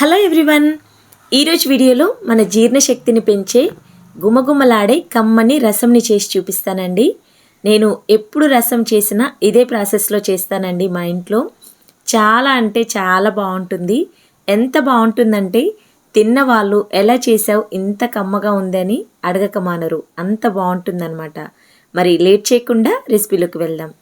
Hello everyone. ఈరోజు వీడియోలో మన జీర్ణశక్తిని పెంచే గుమగుమలాడే కమ్మని రసంని చేసి చూపిస్తానండి. నేను ఎప్పుడు రసం చేసినా ఇదే ప్రాసెస్లో చేస్తానండి మా ఇంట్లో. చాలా అంటే చాలా బాగుంటుంది. ఎంత బాగుంటుందంటే తిన్న వాళ్ళు ఎలా చేసావు ఇంత కమ్మగా ఉందని అడగక మానరు. అంత బాగుంటుందన్నమాట. మరి లేట్ చేయకుండా రెసిపీలోకి వెళ్దాం.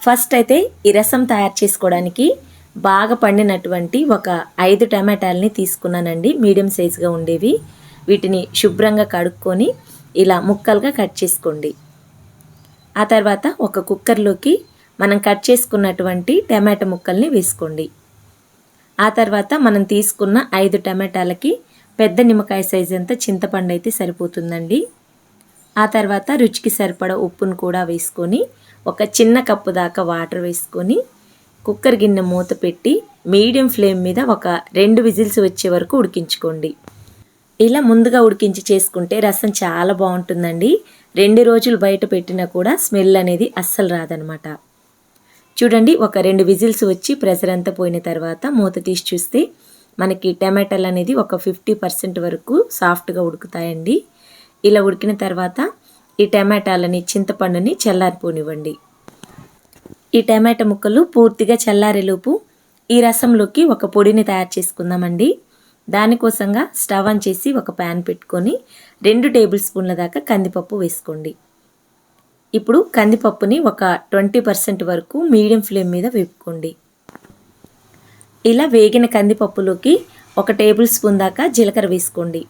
ఫస్ట్ అయితే ఈ రసం తయారు చేసుకోవడానికి బాగా పండినటువంటి ఒక ఐదు టమాటాలని తీసుకున్నానండి. మీడియం సైజుగా ఉండేవి. వీటిని శుభ్రంగా కడుక్కొని ఇలా ముక్కలుగా కట్ చేసుకోండి. ఆ తర్వాత ఒక కుక్కర్లోకి మనం కట్ చేసుకున్నటువంటి టమాటా ముక్కల్ని వేసుకోండి. ఆ తర్వాత మనం తీసుకున్న ఐదు టమాటాలకి పెద్ద నిమ్మకాయ సైజ్ అంతా చింతపండు అయితే సరిపోతుందండి. ఆ తర్వాత రుచికి సరిపడ ఉప్పును కూడా వేసుకొని ఒక చిన్న కప్పు దాకా వాటర్ వేసుకొని కుక్కర్ గిన్నె మూత పెట్టి మీడియం ఫ్లేమ్ మీద ఒక రెండు విజిల్స్ వచ్చే వరకు ఉడికించుకోండి. ఇలా ముందుగా ఉడికించి చేసుకుంటే రసం చాలా బాగుంటుందండి. రెండు రోజులు బయట పెట్టినా కూడా స్మెల్ అనేది అస్సలు రాదనమాట. చూడండి ఒక రెండు విజిల్స్ వచ్చి ప్రెషర్ అంతా పోయిన తర్వాత మూత తీసి చూస్తే మనకి టమాటాలు అనేది ఒక ఫిఫ్టీ పర్సెంట్ వరకు సాఫ్ట్గా ఉడుకుతాయండి. ఇలా ఉడికిన తర్వాత ఈ టమాటాలని చింతపండుని చల్లారిపోనివ్వండి. ఈ టమాటా ముక్కలు పూర్తిగా చల్లారేలోపు ఈ రసంలోకి ఒక పొడిని తయారు చేసుకుందామండి. దానికోసంగా స్టవ్ ఆన్ చేసి ఒక ప్యాన్ పెట్టుకొని రెండు టేబుల్ స్పూన్ల దాకా కందిపప్పు వేసుకోండి. ఇప్పుడు కందిపప్పుని ఒక ట్వంటీ పర్సెంట్ వరకు మీడియం ఫ్లేమ్ మీద వేపుకోండి. ఇలా వేగిన కందిపప్పులోకి ఒక టేబుల్ స్పూన్ దాకా జీలకర్ర వేసుకోండి.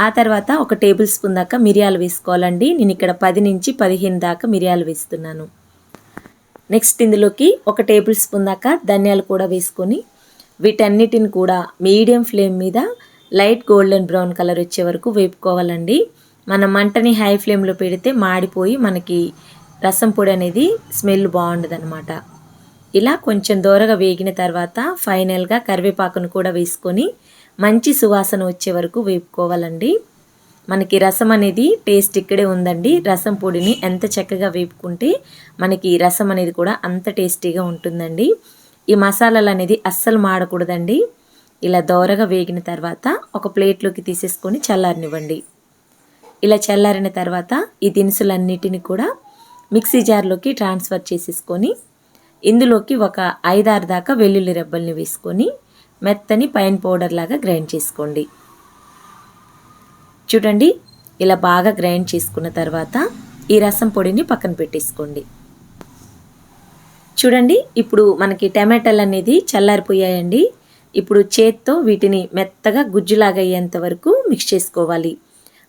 ఆ తర్వాత ఒక టేబుల్ స్పూన్ దాకా మిరియాలు వేసుకోవాలండి. నేను ఇక్కడ పది నుంచి పదిహేను దాకా మిరియాలు వేస్తున్నాను. నెక్స్ట్ ఇందులోకి ఒక టేబుల్ స్పూన్ దాకా ధనియాలు కూడా వేసుకొని వీటన్నిటిని కూడా మీడియం ఫ్లేమ్ మీద లైట్ గోల్డెన్ బ్రౌన్ కలర్ వచ్చే వరకు వేపుకోవాలండి. మన మంటని హై ఫ్లేమ్లో పెడితే మాడిపోయి మనకి రసం పొడి అనేది స్మెల్ బాగుండదు ఇలా కొంచెం దూరగా వేగిన తర్వాత ఫైనల్గా కరివేపాకును కూడా వేసుకొని మంచి సువాసన వచ్చే వరకు వేపుకోవాలండి. మనకి రసం అనేది టేస్ట్ ఇక్కడే ఉందండి. రసం పొడిని ఎంత చక్కగా వేపుకుంటే మనకి రసం అనేది కూడా అంత టేస్టీగా ఉంటుందండి. ఈ మసాలాలు అనేది అస్సలు మాడకూడదండి. ఇలా దోరగా వేగిన తర్వాత ఒక ప్లేట్లోకి తీసేసుకొని చల్లారనివ్వండి. ఇలా చల్లారిన తర్వాత ఈ దినుసులన్నిటిని కూడా మిక్సీ జార్లోకి ట్రాన్స్ఫర్ చేసేసుకొని ఇందులోకి ఒక ఐదారు దాకా వెల్లుల్లి రెబ్బల్ని వేసుకొని మెత్తని పైన్ పౌడర్ లాగా గ్రైండ్ చేసుకోండి. చూడండి ఇలా బాగా గ్రైండ్ చేసుకున్న తర్వాత ఈ రసం పొడిని పక్కన పెట్టేసుకోండి. చూడండి ఇప్పుడు మనకి టమాటాలు అనేది చల్లారిపోయాయండి. ఇప్పుడు చేత్తో వీటిని మెత్తగా గుజ్జులాగా అయ్యేంత వరకు మిక్స్ చేసుకోవాలి.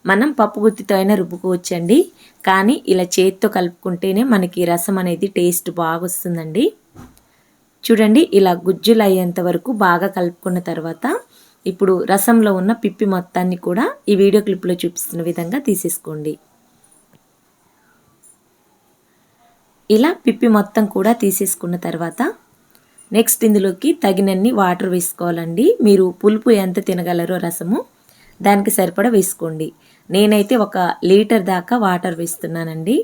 మనం పప్పు గుత్తితో అయినా రుబ్బుకోవచ్చండి. కానీ ఇలా చేతితో కలుపుకుంటేనే మనకి రసం అనేది టేస్ట్ బాగా వస్తుందండి చూడండి ఇలా గుజ్జులు అయ్యేంత వరకు బాగా కలుపుకున్న తర్వాత ఇప్పుడు రసంలో ఉన్న పిప్పి మొత్తాన్ని కూడా ఈ వీడియో క్లిప్లో చూపిస్తున్న విధంగా తీసేసుకోండి. ఇలా పిప్పి మొత్తం కూడా తీసేసుకున్న తర్వాత నెక్స్ట్ ఇందులోకి తగినన్ని వాటర్ వేసుకోవాలండి. మీరు పులుపు ఎంత తినగలరో రసము దానికి సరిపడ వేసుకోండి. నేనైతే ఒక లీటర్ దాకా వాటర్ వేస్తున్నానండి.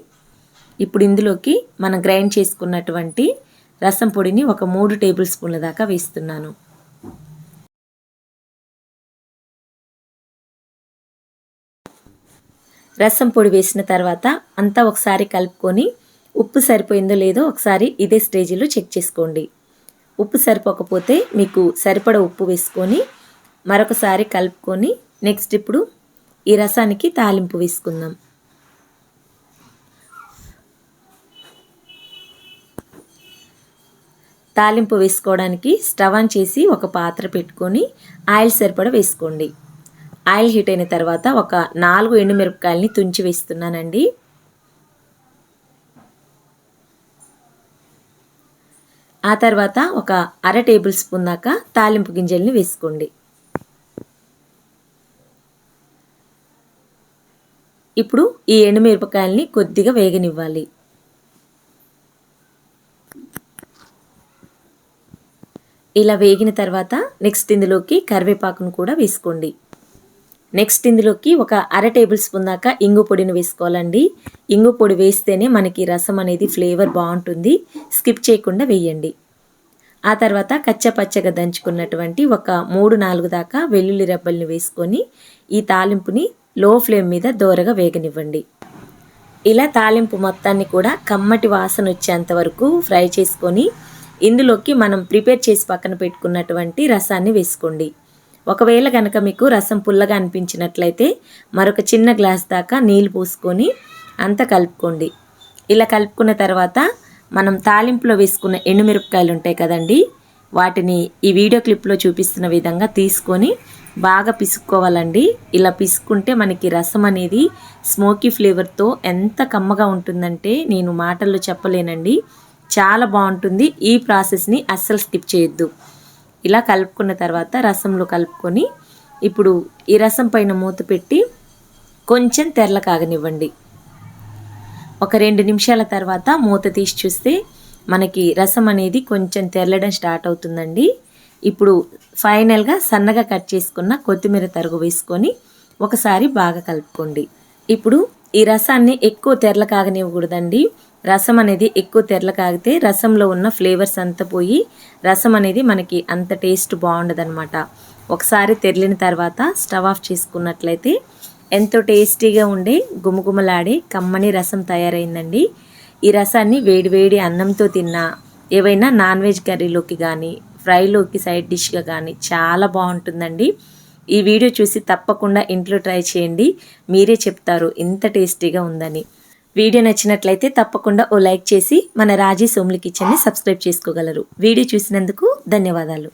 ఇప్పుడు ఇందులోకి మనం గ్రైండ్ చేసుకున్నటువంటి రసం పొడిని ఒక మూడు టేబుల్ స్పూన్ల దాకా వేస్తున్నాను. రసం పొడి వేసిన తర్వాత అంతా ఒకసారి కలుపుకొని ఉప్పు సరిపోయిందో లేదో ఒకసారి ఇదే స్టేజీలో చెక్ చేసుకోండి. ఉప్పు సరిపోకపోతే మీకు సరిపడ ఉప్పు వేసుకొని మరొకసారి కలుపుకొని నెక్స్ట్ ఇప్పుడు ఈ రసానికి తాలింపు వేసుకుందాం. తాలింపు వేసుకోవడానికి స్టవ్ ఆన్ చేసి ఒక పాత్ర పెట్టుకొని ఆయిల్ సరిపడ వేసుకోండి. ఆయిల్ హీట్ అయిన తర్వాత ఒక నాలుగు ఎండుమిరపకాయలని తుంచి వేస్తున్నానండి. ఆ తర్వాత ఒక అర టేబుల్ స్పూన్ దాకా తాలింపు గింజల్ని వేసుకోండి. ఇప్పుడు ఈ ఎండుమిరపకాయల్ని కొద్దిగా వేగనివ్వాలి. ఇలా వేగిన తర్వాత నెక్స్ట్ ఇందులోకి కరివేపాకును కూడా వేసుకోండి. నెక్స్ట్ ఇందులోకి ఒక అర టేబుల్ స్పూన్ దాకా ఇంగు పొడిని వేసుకోవాలండి. ఇంగు పొడి వేస్తేనే మనకి రసం అనేది ఫ్లేవర్ బాగుంటుంది. స్కిప్ చేయకుండా వేయండి. ఆ తర్వాత కచ్చపచ్చగా దంచుకున్నటువంటి ఒక మూడు నాలుగు దాకా వెల్లుల్లి రెబ్బల్ని వేసుకొని ఈ తాలింపుని లో ఫ్లేమ్ మీద దోరగా వేగనివ్వండి. ఇలా తాలింపు మొత్తాన్ని కూడా కమ్మటి వాసన వచ్చేంత వరకు ఫ్రై చేసుకొని ఇందులోకి మనం ప్రిపేర్ చేసి పక్కన పెట్టుకున్నటువంటి రసాన్ని వేసుకోండి. ఒకవేళ కనుక మీకు రసం పుల్లగా అనిపించినట్లయితే మరొక చిన్న గ్లాస్ దాకా నీళ్ళు పోసుకొని అంతా కలుపుకోండి. ఇలా కలుపుకున్న తర్వాత మనం తాలింపులో వేసుకున్న ఎండుమిరపకాయలు ఉంటాయి కదండి వాటిని ఈ వీడియో క్లిప్లో చూపిస్తున్న విధంగా తీసుకొని బాగా పిసుక్కోవాలండి. ఇలా పిసుక్కుంటే మనకి రసం అనేది స్మోకీ ఫ్లేవర్తో ఎంత కమ్మగా ఉంటుందంటే నేను మాటల్లో చెప్పలేనండి. చాలా బాగుంటుంది. ఈ ప్రాసెస్ని అస్సలు స్కిప్ చేయొద్దు. ఇలా కలుపుకున్న తర్వాత రసంలో కలుపుకొని ఇప్పుడు ఈ రసం పైన మూత పెట్టి కొంచెం తెరల కాగనివ్వండి. ఒక రెండు నిమిషాల తర్వాత మూత తీసి చూస్తే మనకి రసం అనేది కొంచెం తెరలడం స్టార్ట్ అవుతుందండి. ఇప్పుడు ఫైనల్గా సన్నగా కట్ చేసుకున్న కొత్తిమీర తరుగు వేసుకొని ఒకసారి బాగా కలుపుకోండి. ఇప్పుడు ఈ రసాన్ని ఎక్కువ తెరల కాగనివ్వకూడదండి. రసం అనేది ఎక్కువ తెరల కాగితే రసంలో ఉన్న ఫ్లేవర్స్ అంతా పోయి రసం అనేది మనకి అంత టేస్ట్ బాగుండదనమాట ఒకసారి తెరిలిన తర్వాత స్టవ్ ఆఫ్ చేసుకున్నట్లయితే ఎంతో టేస్టీగా ఉండే గుమగుమలాడే కమ్మని రసం తయారైందండి. ఈ రసాన్ని వేడివేడి అన్నంతో తిన్నా ఏవైనా నాన్ వెజ్ కర్రీలోకి కానీ ఫ్రైలోకి సైడ్ డిష్గా కానీ చాలా బాగుంటుందండి. ఈ వీడియో చూసి తప్పకుండా ఇంట్లో ట్రై చేయండి. మీరే చెప్తారు ఇంత టేస్టీగా ఉందని. వీడియో నచ్చినట్లయితే తప్పకుండా ఓ లైక్ చేసి మన రాజీ సోమ్లి కిచెన్ని సబ్స్క్రైబ్ చేసుకోగలరు. వీడియో చూసినందుకు ధన్యవాదాలు.